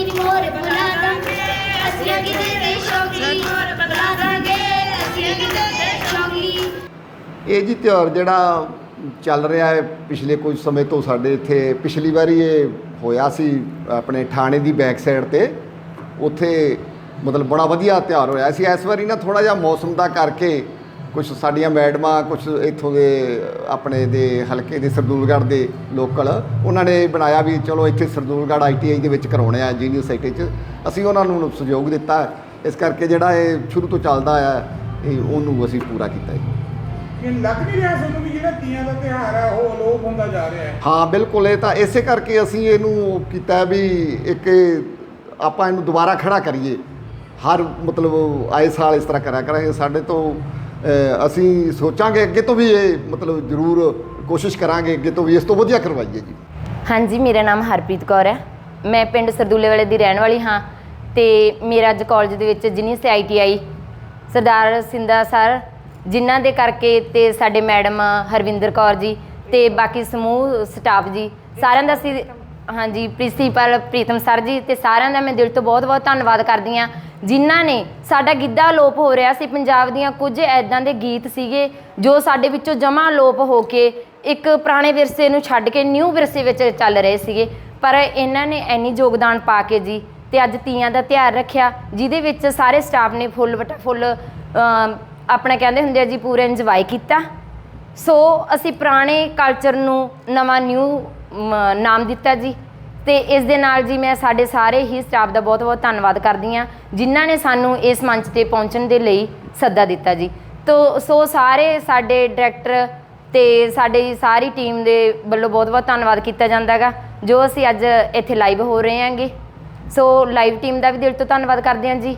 ਸ਼ੌਕੀ ਨੀ ਮੋਰ ਬੁਲਾ ਦਾਂਗੇ। ਅਸੀਂ ਕਿਤੇ ਦੇ ਸ਼ੌਕੀ ਮੋਰ ਬੁਲਾ ਦਾਂਗੇ। ਅਸੀਂ ਕਿਤੇ ਦੇ ਸ਼ੌਕੀ ਇਹ ਜੀ ਤਿਉਹਾਰ ਜਿਹੜਾ ਚੱਲ ਰਿਹਾ ਹੈ ਪਿਛਲੇ ਕੁਝ ਸਮੇਂ ਤੋਂ ਸਾਡੇ ਇੱਥੇ ਪਿਛਲੀ ਵਾਰੀ ਇਹ ਹੋਇਆ ਸੀ ਆਪਣੇ ਥਾਣੇ ਦੀ ਬੈਕ ਸਾਈਡ ਤੇ। ਉੱਥੇ ਮਤਲਬ ਬੜਾ ਵਧੀਆ ਤਿਉਹਾਰ ਹੋਇਆ ਸੀ। ਇਸ ਵਾਰੀ ਨਾ ਥੋੜਾ ਜਿਹਾ ਮੌਸਮ ਦਾ ਕਰਕੇ ਕੁਝ ਸਾਡੀਆਂ ਮੈਡਮਾਂ ਕੁਝ ਇੱਥੋਂ ਦੇ ਆਪਣੇ ਦੇ ਹਲਕੇ ਦੇ ਸਰਦੂਲਗੜ੍ਹ ਦੇ ਲੋਕਲ ਉਹਨਾਂ ਨੇ ਬਣਾਇਆ ਵੀ ਚਲੋ ਇੱਥੇ ਸਰਦੂਲਗੜ੍ਹ ਆਈਟੀਆਈ ਦੇ ਵਿੱਚ ਕਰਾਉਣੇ ਆ ਜੀਨੀਅਰ ਸਾਈਟੀ 'ਚ। ਅਸੀਂ ਉਹਨਾਂ ਨੂੰ ਸਹਿਯੋਗ ਦਿੱਤਾ। ਇਸ ਕਰਕੇ ਜਿਹੜਾ ਇਹ ਸ਼ੁਰੂ ਤੋਂ ਚੱਲਦਾ ਆ ਇਹ ਉਹਨੂੰ ਅਸੀਂ ਪੂਰਾ ਕੀਤਾ ਜੀ। ਇਹ ਲੱਗ ਨਹੀਂ ਰਿਹਾ ਤੁਹਾਨੂੰ ਵੀ ਜਿਹੜਾ ਤੀਆਂ ਦਾ ਤਿਉਹਾਰ ਹੈ ਉਹ ਅਲੋਪ ਹੁੰਦਾ ਜਾ ਰਿਹਾ ਹੈ? ਹਾਂ ਬਿਲਕੁਲ ਇਹ ਤਾਂ ਇਸੇ ਕਰਕੇ ਅਸੀਂ ਇਹਨੂੰ ਕੀਤਾ ਵੀ ਇੱਕ ਆਪਾਂ ਇਹਨੂੰ ਦੁਬਾਰਾ ਖੜਾ ਕਰੀਏ। ਹਰ ਮਤਲਬ ਆਏ ਸਾਲ ਇਸ ਤਰ੍ਹਾਂ ਕਰਿਆ ਕਰਾਂਗੇ। ਸਾਡੇ ਤੋਂ ਅਸੀਂ ਸੋਚਾਂਗੇ ਅੱਗੇ ਤੋਂ ਵੀ ਇਹ ਮਤਲਬ ਜ਼ਰੂਰ ਕੋਸ਼ਿਸ਼ ਕਰਾਂਗੇ ਅੱਗੇ ਤੋਂ ਵੀ ਇਸ ਤੋਂ ਵਧੀਆ ਕਰਵਾਈਏ ਜੀ। ਹਾਂਜੀ, ਮੇਰਾ ਨਾਮ ਹਰਪ੍ਰੀਤ ਕੌਰ ਹੈ। ਮੈਂ ਪਿੰਡ ਸਰਦੂਲੇ ਵਾਲੇ ਦੀ ਰਹਿਣ ਵਾਲੀ ਹਾਂ ਤੇ ਮੇਰਾ ਅੱਜ ਕਾਲਜ ਦੇ ਵਿੱਚ ਜਿਨੀ ਆਈਟੀਆਈ ਸਰਦਾਰ ਸਿੰਦਾ ਸਰ, ਜਿਨ੍ਹਾਂ ਦੇ ਕਰਕੇ ਤੇ ਸਾਡੇ ਮੈਡਮ ਹਰਵਿੰਦਰ ਕੌਰ ਜੀ ਤੇ ਬਾਕੀ ਸਮੂਹ ਸਟਾਫ ਜੀ, ਸਾਰਿਆਂ ਦਾ ਅਸੀਂ ਹਾਂਜੀ, ਪ੍ਰਿੰਸੀਪਲ ਪ੍ਰੀਤਮ ਸਰ ਜੀ ਤੇ ਸਾਰਿਆਂ ਦਾ ਮੈਂ ਦਿਲ ਤੋਂ ਬਹੁਤ-ਬਹੁਤ ਧੰਨਵਾਦ ਕਰਦੀ ਹਾਂ ਜਿਨ੍ਹਾਂ ਨੇ ਸਾਡਾ ਗਿੱਧਾ ਲੋਪ ਹੋ ਰਿਹਾ ਸੀ, ਪੰਜਾਬ ਦੀਆਂ ਕੁਝ ਐਦਾਂ ਦੇ ਗੀਤ ਸੀਗੇ ਜੋ ਸਾਡੇ ਵਿੱਚੋਂ ਜਮਾ ਲੋਪ ਹੋ ਕੇ ਇੱਕ ਪੁਰਾਣੇ ਵਿਰਸੇ ਨੂੰ ਛੱਡ ਕੇ ਨਿਊ ਵਿਰਸੇ ਵਿੱਚ ਚੱਲ ਰਹੇ ਸੀਗੇ। ਪਰ ਇਹਨਾਂ ਨੇ ਇੰਨੀ ਯੋਗਦਾਨ ਪਾ ਕੇ ਜੀ ਤੇ ਅੱਜ ਤੀਆਂ ਦਾ ਤਿਉਹਾਰ ਰੱਖਿਆ, ਜਿਹਦੇ ਵਿੱਚ ਸਾਰੇ ਸਟਾਫ ਨੇ ਫੁੱਲ ਵਟਾ, ਫੁੱਲ ਆਪਣਾ ਕਹਿੰਦੇ ਹੁੰਦੇ ਆ ਜੀ, ਪੂਰਾ ਇੰਜੋਏ ਕੀਤਾ। ਸੋ ਅਸੀਂ ਪੁਰਾਣੇ ਕਲਚਰ ਨੂੰ ਨਵਾਂ ਨਿਊ ਨਾਮ ਦਿੱਤਾ ਜੀ। ਤੇ ਇਸ ਦੇ ਨਾਲ ਜੀ ਮੈਂ ਸਾਡੇ ਸਾਰੇ ਹੀ ਸਟਾਫ ਦਾ ਬਹੁਤ-ਬਹੁਤ ਧੰਨਵਾਦ ਕਰਦੀ ਹਾਂ ਜਿਨ੍ਹਾਂ ਨੇ ਸਾਨੂੰ ਇਸ ਮੰਚ ਤੇ ਪਹੁੰਚਣ ਦੇ ਲਈ ਸੱਦਾ ਦਿੱਤਾ ਜੀ। ਤੋ ਸੋ ਸਾਰੇ ਸਾਡੇ ਡਾਇਰੈਕਟਰ ਤੇ ਸਾਡੀ ਸਾਰੀ ਟੀਮ ਦੇ ਵੱਲੋਂ ਬਹੁਤ-ਬਹੁਤ ਧੰਨਵਾਦ ਕੀਤਾ ਜਾਂਦਾ ਹੈਗਾ ਜੋ ਅਸੀਂ ਅੱਜ ਇੱਥੇ ਲਾਈਵ ਹੋ ਰਹੇ ਹਾਂਗੇ। ਸੋ ਲਾਈਵ ਟੀਮ ਦਾ ਵੀ ਦਿਲ ਤੋਂ ਧੰਨਵਾਦ ਕਰਦੇ ਹਾਂ ਜੀ।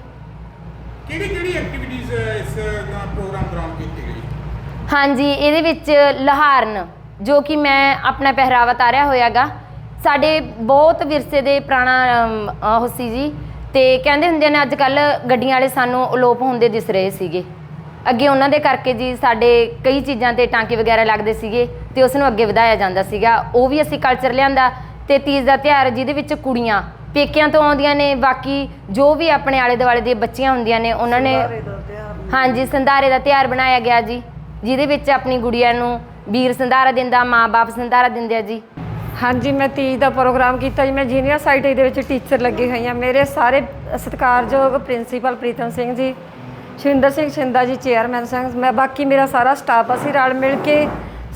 ਕਿਹੜੀ ਕਿਹੜੀ ਐਕਟੀਵਿਟੀਜ਼ ਇਸ ਪ੍ਰੋਗਰਾਮ ਦੌਰਾਨ ਕੀਤੀ ਗਈ? ਹਾਂਜੀ ਇਹਦੇ ਵਿੱਚ ਲਹਾਰਨ ਜੋ ਕਿ ਮੈਂ ਆਪਣਾ ਪਹਿਰਾਵਾ ਤਾਰਿਆ ਹੋਇਆਗਾ ਸਾਡੇ ਬਹੁਤ ਵਿਰਸੇ ਦੇ ਪੁਰਾਣਾ ਉਹ ਸੀ ਜੀ। ਤੇ ਕਹਿੰਦੇ ਹੁੰਦੇ ਨੇ ਅੱਜ ਕੱਲ ਗੱਡੀਆਂ ਵਾਲੇ ਸਾਨੂੰ ਅਲੋਪ ਹੁੰਦੇ ਦਿਸ ਰਹੇ ਸੀਗੇ। ਅੱਗੇ ਉਹਨਾਂ ਦੇ ਕਰਕੇ ਜੀ ਸਾਡੇ ਕਈ ਚੀਜ਼ਾਂ ਤੇ ਟਾਂਕੇ ਵਗੈਰਾ ਲੱਗਦੇ ਸੀਗੇ ਤੇ ਉਸ ਨੂੰ ਅੱਗੇ ਵਧਾਇਆ ਜਾਂਦਾ ਸੀਗਾ। ਉਹ ਵੀ ਅਸੀਂ ਕਲਚਰ ਲਿਆਂਦਾ ਤੇ ਤੀਜ ਦਾ ਤਿਉਹਾਰ ਜਿਹਦੇ ਵਿੱਚ ਕੁੜੀਆਂ ਪੇਕਿਆਂ ਤੋਂ ਆਉਂਦੀਆਂ ਨੇ ਬਾਕੀ ਜੋ ਵੀ ਆਪਣੇ ਆਲੇ ਦੁਆਲੇ ਦੀਆਂ ਬੱਚੀਆਂ ਹੁੰਦੀਆਂ ਨੇ ਉਹਨਾਂ ਨੇ ਹਾਂਜੀ ਸੰਧਾਰੇ ਦਾ ਤਿਉਹਾਰ ਬਣਾਇਆ ਗਿਆ ਜੀ। ਜਿਹਦੇ ਵਿੱਚ ਆਪਣੀ ਗੁੜੀਆ ਨੂੰ ਵੀਰ ਸੰਧਾਰਾ ਦਿੰਦਾ ਮਾਂ-ਬਾਪ ਸੰਧਾਰਾ ਦਿੰਦੇ ਆ ਜੀ। ਹਾਂਜੀ, ਮੈਂ ਤੀਜ ਦਾ ਪ੍ਰੋਗਰਾਮ ਕੀਤਾ ਜੀ। ਮੈਂ ਜੀਨੀਅਰ ਸਾਈਟੀ ਦੇ ਵਿੱਚ ਟੀਚਰ ਲੱਗੀ ਹੋਈ ਹਾਂ। ਮੇਰੇ ਸਾਰੇ ਸਤਿਕਾਰਯੋਗ ਪ੍ਰਿੰਸੀਪਲ ਪ੍ਰੀਤਮ ਸਿੰਘ ਜੀ ਸ਼ਿੰਦਰ ਸਿੰਘ ਸ਼ਿੰਦਾ ਜੀ, ਚੇਅਰਮੈਨ ਸਿੰਘ, ਮੈਂ ਬਾਕੀ ਮੇਰਾ ਸਾਰਾ ਸਟਾਫ ਅਸੀਂ ਰਲ ਮਿਲ ਕੇ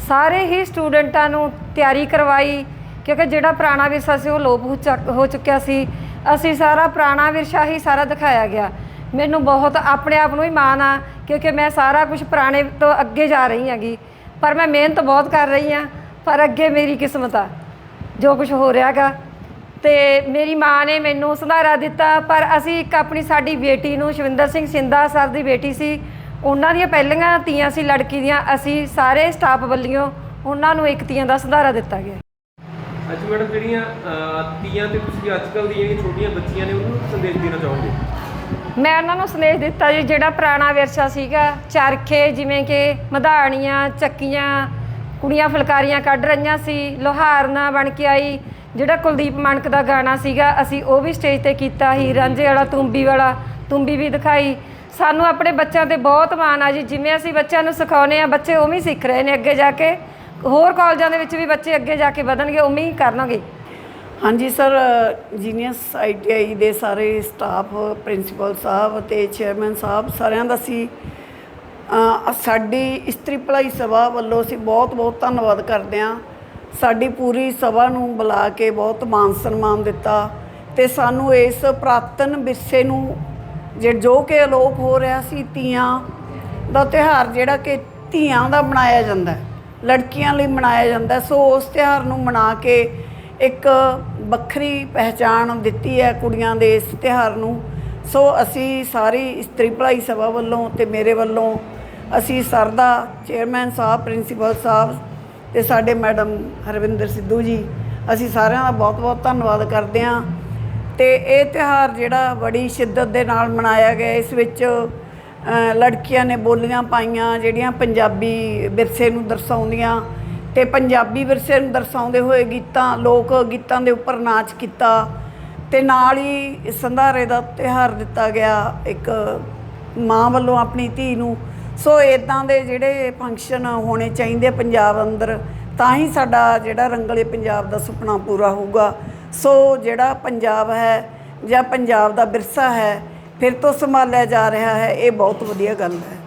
ਸਾਰੇ ਹੀ ਸਟੂਡੈਂਟਾਂ ਨੂੰ ਤਿਆਰੀ ਕਰਵਾਈ, ਕਿਉਂਕਿ ਜਿਹੜਾ ਪੁਰਾਣਾ ਵਿਰਸਾ ਸੀ ਉਹ ਲੋਪ ਹੋ ਚੁੱਕਿਆ ਸੀ। ਅਸੀਂ ਸਾਰਾ ਪੁਰਾਣਾ ਵਿਰਸਾ ਹੀ ਸਾਰਾ ਦਿਖਾਇਆ ਗਿਆ। ਮੈਨੂੰ ਬਹੁਤ ਆਪਣੇ ਆਪ ਨੂੰ ਹੀ ਮਾਣ ਆ, ਕਿਉਂਕਿ ਮੈਂ ਸਾਰਾ ਕੁਝ ਪੁਰਾਣੇ ਤੋਂ ਅੱਗੇ ਜਾ ਰਹੀ ਹੈਗੀ। ਪਰ ਮੈਂ ਮਿਹਨਤ ਬਹੁਤ ਕਰ ਰਹੀ ਹਾਂ, ਪਰ ਅੱਗੇ ਮੇਰੀ ਕਿਸਮਤ ਆ। ਜੋ ਕੁਝ ਹੋ ਰਿਹਾਗਾ। ਤੇ ਮੇਰੀ ਮਾਂ ਨੇ ਮੈਨੂੰ ਸੰਧਾਰਾ ਦਿੱਤਾ ਪਰ ਅਸੀਂ ਇੱਕ ਆਪਣੀ ਸਾਡੀ ਬੇਟੀ ਨੂੰ ਸ਼ਵਿੰਦਰ ਸਿੰਘ ਸਿੰਦਾ ਸਰ ਦੀ ਬੇਟੀ ਸੀ। ਉਹਨਾਂ ਦੀਆਂ ਪਹਿਲੀਆਂ ਤੀਆਂ ਸੀ ਲੜਕੀ ਦੀਆਂ। ਅਸੀਂ ਸਾਰੇ ਸਟਾਫ ਵੱਲੋਂ ਉਹਨਾਂ ਨੂੰ ਇੱਕ ਤੀਆਂ ਦਾ ਸੰਧਾਰਾ ਦਿੱਤਾ ਗਿਆ। ਅੱਜ ਮੈਡਮ ਜਿਹੜੀਆਂ ਅਹ, ਤੀਆਂ ਤੇ ਤੁਸੀਂ ਅੱਜ ਕੱਲ੍ਹ ਦੀਆਂ ਜਿਹੜੀਆਂ ਛੋਟੀਆਂ ਬੱਚੀਆਂ ਨੇ ਉਹਨਾਂ ਨੂੰ ਸੰਦੇਸ਼ ਦੇਣਾ ਚਾਹੋਗੇ? ਮੈਂ ਉਹਨਾਂ ਨੂੰ ਸੰਦੇਸ਼ ਦਿੱਤਾ ਜੀ ਜਿਹੜਾ ਪੁਰਾਣਾ ਵਿਰਸਾ ਸੀਗਾ ਚਰਖੇ ਜਿਵੇਂ ਕਿ ਮਧਾਣੀਆਂ ਚੱਕੀਆਂ ਕੁੜੀਆਂ ਫੁਲਕਾਰੀਆਂ ਕੱਢ ਰਹੀਆਂ ਸੀ ਲੋਹਾਰਨਾ ਬਣ ਕੇ ਆਈ। ਜਿਹੜਾ ਕੁਲਦੀਪ ਮਾਨਕ ਦਾ ਗਾਣਾ ਸੀਗਾ, ਅਸੀਂ ਉਹ ਵੀ ਸਟੇਜ ਤੇ ਕੀਤਾ ਹੀ ਰਾਂਝੇ ਵਾਲਾ, ਤੁੰਬੀ ਵਾਲਾ, ਤੁੰਬੀ ਵੀ ਦਿਖਾਈ। ਸਾਨੂੰ ਆਪਣੇ ਬੱਚਿਆਂ ਤੇ ਬਹੁਤ ਮਾਣ ਆ ਜੀ, ਜਿਵੇਂ ਅਸੀਂ ਬੱਚਿਆਂ ਨੂੰ ਸਿਖਾਉਨੇ ਆ ਬੱਚੇ ਉਵੇਂ ਹੀ ਸਿੱਖ ਰਹੇ ਨੇ ਅੱਗੇ ਜਾ ਕੇ। ਹੋਰ ਕਾਲਜਾਂ ਦੇ ਵਿੱਚ ਵੀ ਬੱਚੇ ਅੱਗੇ ਜਾ ਕੇ ਵਧਣਗੇ, ਉਵੇਂ ਹੀ ਕਰਨਗੇ। ਹਾਂਜੀ ਸਰ ਜੀਨੀਅਸ ਆਈਟੀਆਈ ਦੇ ਸਾਰੇ ਸਟਾਫ ਪ੍ਰਿੰਸੀਪਲ ਸਾਹਿਬ ਤੇ ਚੇਅਰਮੈਨ ਸਾਹਿਬ, ਸਾਰਿਆਂ ਦਾ ਸੀ ਸਾਡੀ ਇਸਤਰੀ ਭਲਾਈ ਸਭਾ ਵੱਲੋਂ ਅਸੀਂ ਬਹੁਤ ਬਹੁਤ ਧੰਨਵਾਦ ਕਰਦੇ ਹਾਂ। ਸਾਡੀ ਪੂਰੀ ਸਭਾ ਨੂੰ ਬੁਲਾ ਕੇ ਬਹੁਤ ਮਾਨ ਸਨਮਾਨ ਦਿੱਤਾ ਤੇ ਸਾਨੂੰ ਇਸ ਪ੍ਰਾਤਨ ਵਿਰਸੇ ਨੂੰ ਜੇ ਜੋ ਕਿ ਅਲੋਪ ਹੋ ਰਿਹਾ ਸੀ, ਤੀਆਂ ਦਾ ਤਿਉਹਾਰ ਜਿਹੜਾ ਕਿ ਧੀਆਂ ਦਾ ਮਨਾਇਆ ਜਾਂਦਾ ਲੜਕੀਆਂ ਲਈ ਮਨਾਇਆ ਜਾਂਦਾ ਸੋ ਉਸ ਤਿਉਹਾਰ ਨੂੰ ਮਨਾ ਕੇ ਇੱਕ ਵੱਖਰੀ ਪਹਿਚਾਣ ਦਿੱਤੀ ਹੈ ਕੁੜੀਆਂ ਦੇ ਇਸ ਤਿਉਹਾਰ ਨੂੰ। ਸੋ ਅਸੀਂ ਸਾਰੀ ਇਸਤਰੀ ਭਲਾਈ ਸਭਾ ਵੱਲੋਂ ਤੇ ਮੇਰੇ ਵੱਲੋਂ ਅਸੀਂ ਸਰ ਦਾ ਚੇਅਰਮੈਨ ਸਾਹਿਬ, ਪ੍ਰਿੰਸੀਪਲ ਸਾਹਿਬ ਤੇ ਸਾਡੇ ਮੈਡਮ ਹਰਵਿੰਦਰ ਸਿੱਧੂ ਜੀ, ਅਸੀਂ ਸਾਰਿਆਂ ਦਾ ਬਹੁਤ-ਬਹੁਤ ਧੰਨਵਾਦ ਕਰਦੇ ਹਾਂ। ਤੇ ਇਹ ਤਿਉਹਾਰ ਜਿਹੜਾ ਬੜੀ ਸ਼ਿੱਦਤ ਦੇ ਨਾਲ ਮਨਾਇਆ ਗਿਆ, ਇਸ ਵਿੱਚ ਲੜਕੀਆਂ ਨੇ ਬੋਲੀਆਂ ਪਾਈਆਂ, ਜਿਹੜੀਆਂ ਪੰਜਾਬੀ ਵਿਰਸੇ ਨੂੰ ਦਰਸਾਉਂਦੀਆਂ ਤੇ ਪੰਜਾਬੀ ਵਿਰਸੇ ਨੂੰ ਦਰਸਾਉਂਦੇ ਹੋਏ ਗੀਤਾਂ, ਲੋਕ ਗੀਤਾਂ ਦੇ ਉੱਪਰ ਨਾਚ ਕੀਤਾ ਤੇ ਨਾਲ ਹੀ ਸੰਧਾਰੇ ਦਾ ਤਿਉਹਾਰ ਦਿੱਤਾ ਗਿਆ ਇੱਕ ਮਾਂ ਵੱਲੋਂ ਆਪਣੀ ਧੀ ਨੂੰ ਸੋ ਇਦਾਂ ਦੇ ਜਿਹੜੇ ਫੰਕਸ਼ਨ ਹੋਣੇ ਚਾਹੀਦੇ ਪੰਜਾਬ ਅੰਦਰ, ਤਾਂ ਹੀ ਸਾਡਾ ਜਿਹੜਾ ਰੰਗਲੇ ਪੰਜਾਬ ਦਾ ਸੁਪਨਾ ਪੂਰਾ ਹੋਊਗਾ। ਸੋ ਜਿਹੜਾ ਪੰਜਾਬ ਹੈ ਜਾਂ ਪੰਜਾਬ ਦਾ ਵਿਰਸਾ ਹੈ, ਫਿਰ ਤੋਂ ਸੰਭਾਲਿਆ ਜਾ ਰਿਹਾ ਹੈ, ਇਹ ਬਹੁਤ ਵਧੀਆ ਗੱਲ ਹੈ।